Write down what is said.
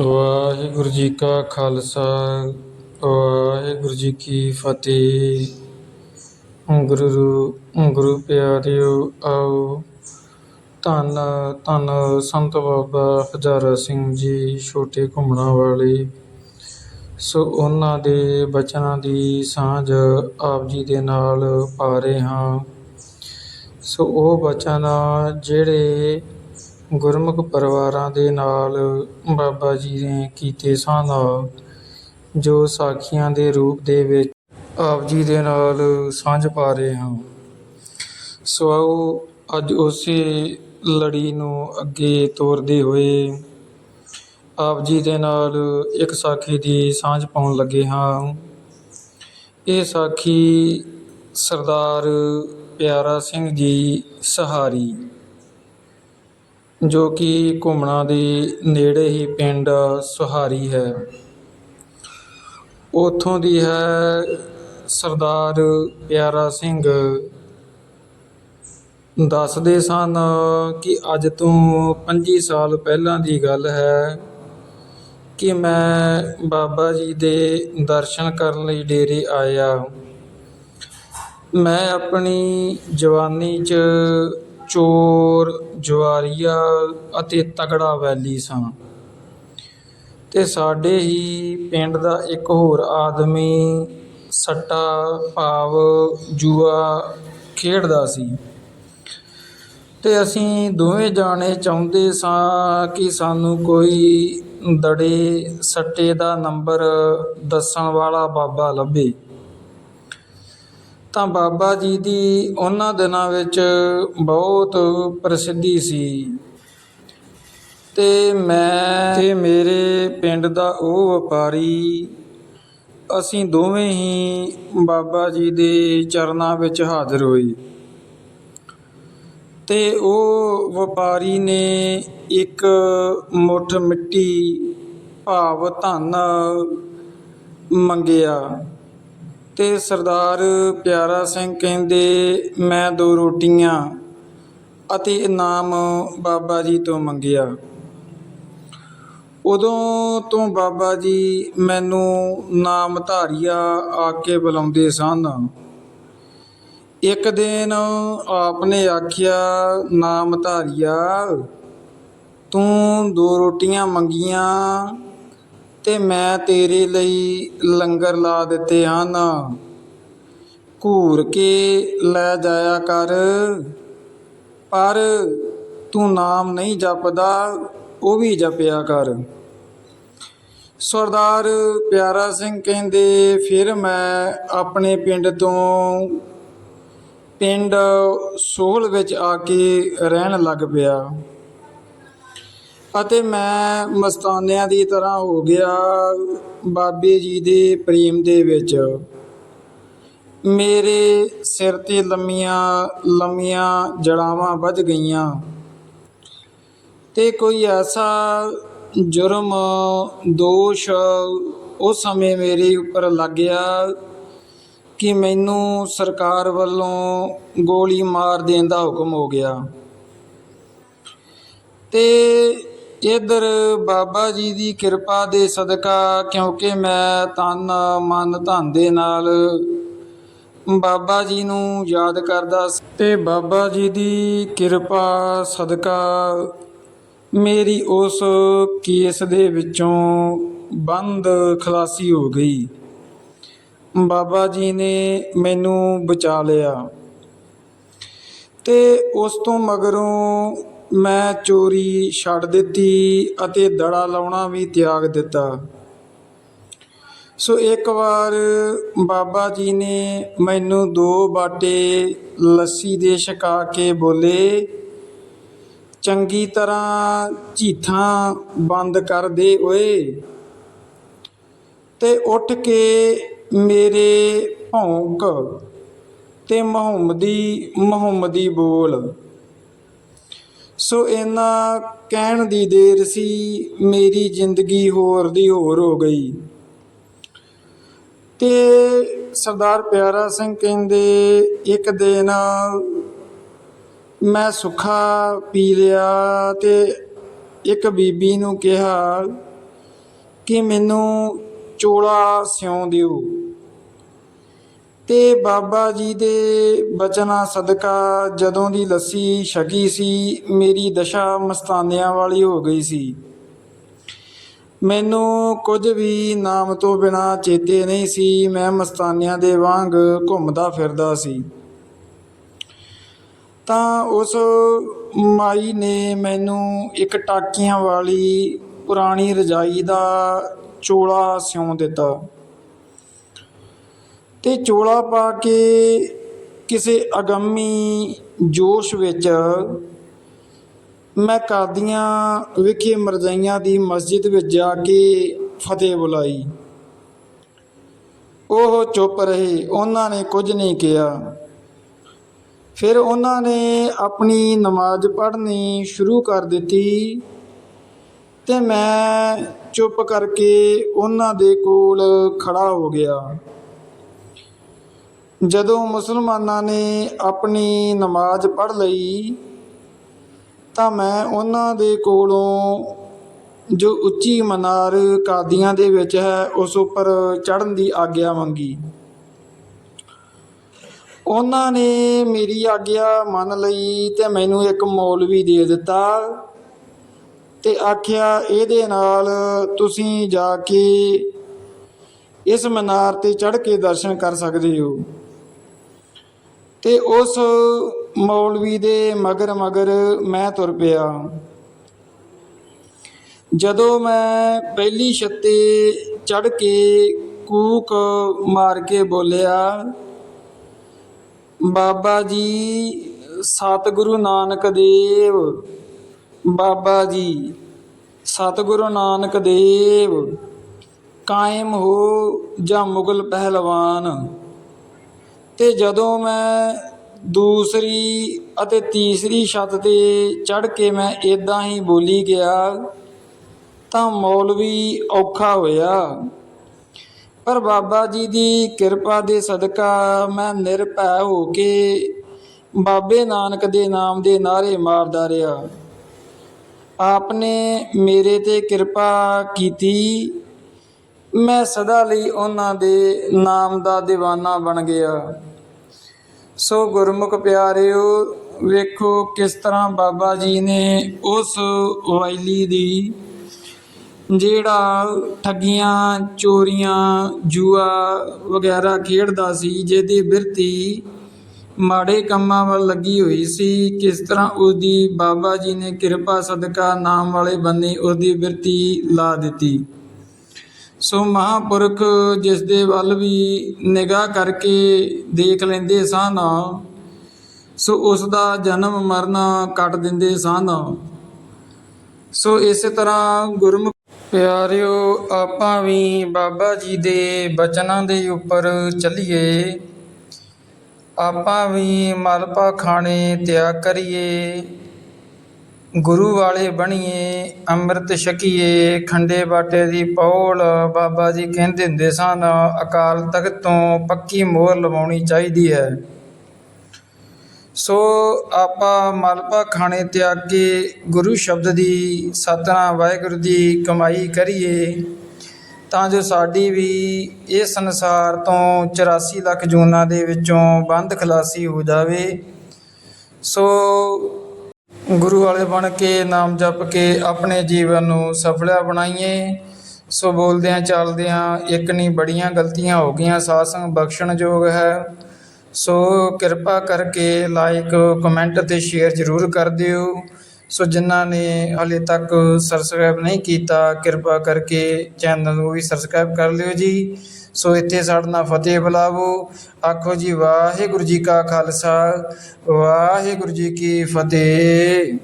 ਵਾਹਿਗੁਰੂ ਜੀ ਕਾ ਖਾਲਸਾ, ਵਾਹਿਗੁਰੂ ਜੀ ਕੀ ਫਤਿਹ। ਗੁਰੂ ਗੁਰੂ ਪਿਆਰਿਓ ਆਓ। ਧੰਨ ਧੰਨ ਸੰਤ ਬਾਬਾ ਹਜ਼ਾਰਾ ਸਿੰਘ ਜੀ, ਛੋਟੇ ਘੁੰਮਣਾ ਵਾਲੇ। ਸੋ ਉਹਨਾਂ ਦੇ ਬਚਨਾਂ ਦੀ ਸਾਂਝ ਆਪ ਜੀ ਦੇ ਨਾਲ ਪਾ ਰਹੇ ਹਾਂ। ਸੋ ਉਹ ਬਚਨ ਜਿਹੜੇ ਗੁਰਮੁਖ ਪਰਿਵਾਰਾਂ ਦੇ ਨਾਲ ਬਾਬਾ ਜੀ ਨੇ ਕੀਤੇ ਸਨ ਜੋ ਸਾਖੀਆਂ ਦੇ ਰੂਪ ਦੇ ਵਿੱਚ ਆਪ ਜੀ ਦੇ ਨਾਲ ਸਾਂਝ ਪਾ ਰਹੇ ਹਾਂ। ਸੋ ਆਓ ਅੱਜ ਉਸੇ ਲੜੀ ਨੂੰ ਅੱਗੇ ਤੋਰਦੇ ਹੋਏ ਆਪ ਜੀ ਦੇ ਨਾਲ ਇੱਕ ਸਾਖੀ ਦੀ ਸਾਂਝ ਪਾਉਣ ਲੱਗੇ ਹਾਂ। ਇਹ ਸਾਖੀ ਸਰਦਾਰ ਪਿਆਰਾ ਸਿੰਘ ਜੀ ਸਹਾਰੀ। ਜੋ ਕਿ ਘੁੰਮਣਾ ਦੇ ਨੇੜੇ ਹੀ ਪਿੰਡ ਸੁਹਾਰੀ ਹੈ। ਉੱਥੋਂ ਦੀ ਹੈ ਸਰਦਾਰ ਪਿਆਰਾ ਸਿੰਘ। ਦੱਸਦੇ ਸਨ ਕਿ ਅੱਜ ਤੋਂ 25 ਸਾਲ ਪਹਿਲਾਂ ਦੀ ਗੱਲ ਹੈ ਕਿ ਮੈਂ ਬਾਬਾ ਜੀ ਦੇ ਦਰਸ਼ਨ ਕਰਨ ਲਈ ਡੇਰੇ ਆਇਆ। ਮੈਂ ਆਪਣੀ ਜਵਾਨੀ 'ਚ ਚੋਰ ਜੁਆਰੀਆ ਅਤੇ ਤਗੜਾ ਵੈਲੀ ਸਾਂ ਤੇ ਸਾਡੇ ਹੀ ਪਿੰਡ ਦਾ ਇੱਕ ਹੋਰ ਆਦਮੀ ਸੱਟਾ, ਭਾਵ, ਜੂਆ ਖੇਡਦਾ ਸੀ। ਤੇ ਅਸੀਂ ਦੋਵੇਂ ਜਾਣੇ ਚਾਹੁੰਦੇ ਸਾਂ ਕਿ ਸਾਨੂੰ ਕੋਈ ਦੜੇ, ਸੱਟੇ ਦਾ ਨੰਬਰ ਦੱਸਣ ਵਾਲਾ ਬਾਬਾ ਲੱਭੇ। ਤਾਂ ਬਾਬਾ ਜੀ ਦੀ ਉਹਨਾਂ ਦਿਨਾਂ ਵਿੱਚ ਬਹੁਤ ਪ੍ਰਸਿੱਧੀ ਸੀ। ਤੇ ਮੈਂ ਤੇ ਮੇਰੇ ਪਿੰਡ ਦਾ ਉਹ ਵਪਾਰੀ, ਅਸੀਂ ਦੋਵੇਂ ਹੀ ਬਾਬਾ ਜੀ ਦੇ ਚਰਨਾਂ ਵਿੱਚ ਹਾਜ਼ਰ ਹੋਏ। ਤੇ ਉਹ ਵਪਾਰੀ ਨੇ ਇੱਕ ਮੁੱਠ ਮਿੱਟੀ ਭਾਵ ਧਨ ਮੰਗਿਆ। ਤੇ ਸਰਦਾਰ ਪਿਆਰਾ ਸਿੰਘ ਕਹਿੰਦੇ, ਮੈਂ ਦੋ ਰੋਟੀਆਂ ਅਤੇ ਇਨਾਮ ਬਾਬਾ ਜੀ ਤੋਂ ਮੰਗਿਆ। ਉਦੋਂ ਤੋਂ ਬਾਬਾ ਜੀ ਮੈਨੂੰ ਨਾਮ ਧਾਰੀਆ ਆ ਕੇ ਬੁਲਾਉਂਦੇ ਸਨ। ਇੱਕ ਦਿਨ ਆਪ ਨੇ ਆਖਿਆ, ਨਾਮ ਧਾਰੀਆ, ਤੂੰ ਦੋ ਰੋਟੀਆਂ ਮੰਗੀਆਂ ਤੇ ਮੈਂ ਤੇਰੇ ਲਈ ਲੰਗਰ ਲਾ ਦਿੱਤੇ ਹਨ। ਘੂਰ ਕੇ ਲੈ ਜਾਇਆ ਕਰ। ਪਰ ਤੂੰ ਨਾਮ ਨਹੀਂ ਜਪਦਾ, ਉਹ ਵੀ ਜਪਿਆ ਕਰ। ਸਰਦਾਰ ਪਿਆਰਾ ਸਿੰਘ ਕਹਿੰਦੇ, ਫਿਰ ਮੈਂ ਆਪਣੇ ਪਿੰਡ ਤੋਂ ਪਿੰਡ ਸੋਹਲ ਵਿੱਚ ਆ ਕੇ ਰਹਿਣ ਲੱਗ ਪਿਆ। ਅਤੇ ਮੈਂ ਮਸਤਾਨਿਆਂ ਦੀ ਤਰ੍ਹਾਂ ਹੋ ਗਿਆ ਬਾਬੇ ਜੀ ਦੇ ਪ੍ਰੇਮ ਦੇ ਵਿੱਚ। ਮੇਰੇ ਸਿਰ ਤੇ ਲੰਮੀਆਂ ਲੰਮੀਆਂ ਜੜਾਵਾਂ ਵੱਧ ਗਈਆਂ ਤੇ ਕੋਈ ਐਸਾ ਜੁਰਮ, ਦੋਸ਼ ਉਸ ਸਮੇਂ ਮੇਰੇ ਉੱਪਰ ਲੱਗਿਆ ਕਿ ਮੈਨੂੰ ਸਰਕਾਰ ਵੱਲੋਂ ਗੋਲੀ ਮਾਰ ਦੇਣ ਦਾ ਹੁਕਮ ਹੋ ਗਿਆ। ਤੇ ਇਧਰ ਬਾਬਾ ਜੀ ਦੀ ਕਿਰਪਾ ਦੇ ਸਦਕਾ, ਕਿਉਂਕਿ ਮੈਂ ਤਨ, ਮਨ, ਧਨ ਦੇ ਨਾਲ ਬਾਬਾ ਜੀ ਨੂੰ ਯਾਦ ਕਰਦਾ ਸੀ। ਤੇ ਬਾਬਾ ਜੀ ਦੀ ਕਿਰਪਾ ਸਦਕਾ, ਮੇਰੀ ਉਸ ਕੇਸ ਦੇ ਵਿੱਚੋਂ ਬੰਦ ਖਲਾਸੀ ਹੋ ਗਈ। ਬਾਬਾ ਜੀ ਨੇ ਮੈਨੂੰ ਬਚਾ ਲਿਆ। ਤੇ ਉਸ ਤੋਂ ਮਗਰੋਂ ਮੈਂ ਚੋਰੀ ਛੱਡ ਦਿੱਤੀ ਅਤੇ ਦੜਾ ਲਾਉਣਾ ਵੀ ਤਿਆਗ ਦਿੱਤਾ। ਸੋ ਇੱਕ ਵਾਰ ਬਾਬਾ ਜੀ ਨੇ ਮੈਨੂੰ ਦੋ ਬਾਟੇ ਲੱਸੀ ਦੇ ਛਕਾ ਕੇ ਬੋਲੇ, ਚੰਗੀ ਤਰ੍ਹਾਂ ਝੀਥਾਂ ਬੰਦ ਕਰ ਦੇ ਓਏ। ਤੇ ਉੱਠ ਕੇ ਮੇਰੇ ਭੌਂਕ ਤੇ ਮੁਹੰਮਦੀ ਮੁਹੰਮਦੀ ਬੋਲ ਸੋ ਇਹਨਾਂ ਕਹਿਣ ਦੀ ਦੇਰ ਸੀ, ਮੇਰੀ ਜ਼ਿੰਦਗੀ ਹੋਰ ਦੀ ਹੋਰ ਹੋ ਗਈ। ਤੇ ਸਰਦਾਰ ਪਿਆਰਾ ਸਿੰਘ ਕਹਿੰਦੇ, ਇੱਕ ਦਿਨ ਮੈਂ ਸੁੱਖਾ ਪੀ ਲਿਆ ਤੇ ਇੱਕ ਬੀਬੀ ਨੂੰ ਕਿਹਾ ਕਿ ਮੈਨੂੰ ਚੋਲਾ ਸਿਉਂ ਦਿਓ। ਤੇ ਬਾਬਾ ਜੀ ਦੇ ਬਚਨਾਂ ਸਦਕਾ ਜਦੋਂ ਦੀ ਲੱਸੀ ਛਕੀ ਸੀ, ਮੇਰੀ ਦਸ਼ਾ ਮਸਤਾਨਿਆਂ ਵਾਲੀ ਹੋ ਗਈ ਸੀ। ਮੈਨੂੰ ਕੁਝ ਵੀ ਨਾਮ ਤੋਂ ਬਿਨਾ ਚੇਤੇ ਨਹੀਂ ਸੀ, ਮੈਂ ਮਸਤਾਨਿਆਂ ਦੇ ਵਾਂਗ ਘੁੰਮਦਾ ਫਿਰਦਾ ਸੀ। ਤਾਂ ਉਸ ਮਾਈ ਨੇ ਮੈਨੂੰ ਇੱਕ ਟਾਕੀਆਂ ਵਾਲੀ ਪੁਰਾਣੀ ਰਜਾਈ ਦਾ ਚੋਲਾ ਸਿਉਂ ਦਿੱਤਾ। ਤੇ ਚੋਲਾ ਪਾ ਕੇ ਕਿਸੇ ਅਗੰਮੀ ਜੋਸ਼ ਵਿੱਚ ਮੈਂ ਕਾਦੀਆਂ ਵਿਖੇ ਮਰਜ਼ਾਈਆਂ ਦੀ ਮਸਜਿਦ ਵਿੱਚ ਜਾ ਕੇ ਫਤਿਹ ਬੁਲਾਈ। ਉਹ ਚੁੱਪ ਰਹੇ, ਉਹਨਾਂ ਨੇ ਕੁਝ ਨਹੀਂ ਕਿਹਾ। ਫਿਰ ਉਹਨਾਂ ਨੇ ਆਪਣੀ ਨਮਾਜ਼ ਪੜ੍ਹਨੀ ਸ਼ੁਰੂ ਕਰ ਦਿੱਤੀ ਤੇ ਮੈਂ ਚੁੱਪ ਕਰਕੇ ਉਹਨਾਂ ਦੇ ਕੋਲ ਖੜਾ ਹੋ ਗਿਆ। ਜਦੋਂ ਮੁਸਲਮਾਨਾਂ ਨੇ ਆਪਣੀ ਨਮਾਜ਼ ਪੜ੍ਹ ਲਈ, ਤਾਂ ਮੈਂ ਉਹਨਾਂ ਦੇ ਕੋਲੋਂ ਜੋ ਉੱਚੀ ਮਨਾਰ ਕਾਦੀਆਂ ਦੇ ਵਿੱਚ ਹੈ, ਉਸ ਉੱਪਰ ਚੜ੍ਹਨ ਦੀ ਆਗਿਆ ਮੰਗੀ। ਉਹਨਾਂ ਨੇ ਮੇਰੀ ਆਗਿਆ ਮੰਨ ਲਈ ਤੇ ਮੈਨੂੰ ਇੱਕ ਮੌਲਵੀ ਦੇ ਦਿੱਤਾ ਤੇ ਆਖਿਆ, ਇਹਦੇ ਨਾਲ ਤੁਸੀਂ ਜਾ ਕੇ ਇਸ ਮਨਾਰ ਤੇ ਚੜ੍ਹ ਕੇ ਦਰਸ਼ਨ ਕਰ ਸਕਦੇ ਹੋ। ਤੇ ਉਸ ਮੌਲਵੀ ਦੇ ਮਗਰ ਮਗਰ ਮੈਂ ਤੁਰ ਪਿਆ। ਜਦੋਂ ਮੈਂ ਪਹਿਲੀ ਛੱਤੇ ਚੜ੍ਹ ਕੇ ਕੂਕ ਮਾਰ ਕੇ ਬੋਲਿਆ, ਬਾਬਾ ਜੀ, ਸਤਿਗੁਰੂ ਨਾਨਕ ਦੇਵ, ਬਾਬਾ ਜੀ, ਸਤਿਗੁਰੂ ਨਾਨਕ ਦੇਵ, ਕਾਇਮ ਹੋ ਜਾਂ ਮੁਗਲ ਪਹਿਲਵਾਨ। ਤੇ ਜਦੋਂ ਮੈਂ ਦੂਸਰੀ ਅਤੇ ਤੀਸਰੀ ਛੱਤ ਤੇ ਚੜ੍ਹ ਕੇ ਮੈਂ ਇੱਦਾਂ ਹੀ ਬੋਲੀ ਗਿਆ, ਤਾਂ ਮੌਲਵੀ ਔਖਾ ਹੋਇਆ। ਪਰ ਬਾਬਾ ਜੀ ਦੀ ਕਿਰਪਾ ਦੇ ਸਦਕਾ ਮੈਂ ਨਿਰਭੈ ਹੋ ਕੇ ਬਾਬੇ ਨਾਨਕ ਦੇ ਨਾਮ ਦੇ ਨਾਰੇ ਮਾਰਦਾ ਰਿਹਾ। ਆਪਨੇ ਮੇਰੇ ਤੇ ਕਿਰਪਾ ਕੀਤੀ, ਮੈਂ ਸਦਾ ਲਈ ਉਹਨਾਂ ਦੇ ਨਾਮ ਦਾ دیਵਾਨਾ ਬਣ ਗਿਆ। ਸੋ ਗੁਰਮੁਖ ਪਿਆਰਿਓ, ਵੇਖੋ ਕਿਸ ਤਰ੍ਹਾਂ ਬਾਬਾ ਜੀ ਨੇ ਉਸ ਵੈਲੀ ਦੀ, ਜਿਹੜਾ ਠੱਗੀਆਂ, ਚੋਰੀਆਂ, ਜੂਆ ਵਗੈਰਾ ਖੇਡਦਾ ਸੀ, ਜਿਹਦੀ ਬਿਰਤੀ ਮਾੜੇ ਕੰਮਾਂ ਵੱਲ ਲੱਗੀ ਹੋਈ ਸੀ, ਕਿਸ ਤਰ੍ਹਾਂ ਉਹਦੀ ਬਾਬਾ ਜੀ ਨੇ ਕਿਰਪਾ ਸਦਕਾ ਨਾਮ ਵਾਲੇ ਬੰਨੇ ਉਹਦੀ ਬਿਰਤੀ ਲਾ ਦਿੱਤੀ। ਸੋ ਮਹਾਂਪੁਰਖ ਜਿਸ ਦੇ ਵੱਲ ਵੀ ਨਿਗਾਹ ਕਰਕੇ ਦੇਖ ਲੈਂਦੇ ਸਨ ਸੋ ਉਸ ਦਾ ਜਨਮ ਮਰਨ ਕੱਟ ਦਿੰਦੇ ਸਨ ਸੋ ਇਸੇ ਤਰ੍ਹਾਂ ਗੁਰਮੁਖ ਪਿਆਰਿਓ, ਆਪਾਂ ਵੀ ਬਾਬਾ ਜੀ ਦੇ ਬਚਨਾਂ ਦੇ ਉੱਪਰ ਚੱਲੀਏ। ਆਪਾਂ ਵੀ ਮਲਪਾ ਖਾਣੇ ਤਿਆਗ ਕਰੀਏ। ਗੁਰੂ ਵਾਲੇ ਬਣੀਏ, ਅੰਮ੍ਰਿਤ ਛਕੀਏ, ਖੰਡੇ ਬਾਟੇ ਦੀ ਪੌਲ, ਬਾਬਾ ਜੀ ਕਹਿੰਦੇ ਹੁੰਦੇ ਸਨ, ਅਕਾਲ ਤਖਤ ਤੋਂ ਪੱਕੀ ਮੋਹਰ ਲਵਾਉਣੀ ਚਾਹੀਦੀ ਹੈ। ਸੋ ਆਪਾਂ ਮਲਪਾ ਖਾਣੇ ਤਿਆਗ ਕੇ ਗੁਰੂ ਸ਼ਬਦ ਦੀ ਸਤਨਾਮ ਵਾਹਿਗੁਰੂ ਦੀ ਕਮਾਈ ਕਰੀਏ, ਤਾਂ ਜੋ ਸਾਡੀ ਵੀ ਇਹ ਸੰਸਾਰ ਤੋਂ 84 ਲੱਖ ਜੂਨਾਂ ਦੇ ਵਿੱਚੋਂ ਬੰਦ ਖਲਾਸੀ ਹੋ ਜਾਵੇ। ਸੋ ਗੁਰੂ ਵਾਲੇ ਬਣ ਕੇ, ਨਾਮ ਜਪ ਕੇ ਆਪਣੇ ਜੀਵਨ ਨੂੰ ਸਫਲਾ ਬਣਾਈਏ। ਸੋ ਬੋਲਦਿਆਂ ਚੱਲਦਿਆਂ ਇੱਕ ਨਹੀਂ ਬੜੀਆਂ ਗਲਤੀਆਂ ਹੋ ਗਈਆਂ ਸਾਸੰਗ ਬਖਸ਼ਣਯੋਗ ਹੈ। ਸੋ ਕਿਰਪਾ ਕਰਕੇ ਲਾਈਕ ਕਮੈਂਟ ਤੇ ਸ਼ੇਅਰ ਜ਼ਰੂਰ ਕਰ ਦਿਓ। ਸੋ ਜਿਨ੍ਹਾਂ ਨੇ ਹਾਲੇ ਤੱਕ ਸਬਸਕ੍ਰਾਈਬ ਨਹੀਂ ਕੀਤਾ, ਕਿਰਪਾ ਕਰਕੇ ਚੈਨਲ ਨੂੰ ਵੀ ਸਬਸਕ੍ਰਾਈਬ ਕਰ ਲਿਓ ਜੀ। ਸੋ ਇੱਥੇ ਸਾਡੇ ਨਾਲ ਫਤਿਹ ਬੁਲਾਵੋ। ਆਖੋ ਜੀ, ਵਾਹਿਗੁਰੂ ਜੀ ਕਾ ਖਾਲਸਾ, ਵਾਹਿਗੁਰੂ ਜੀ ਕੀ ਫਤਿਹ।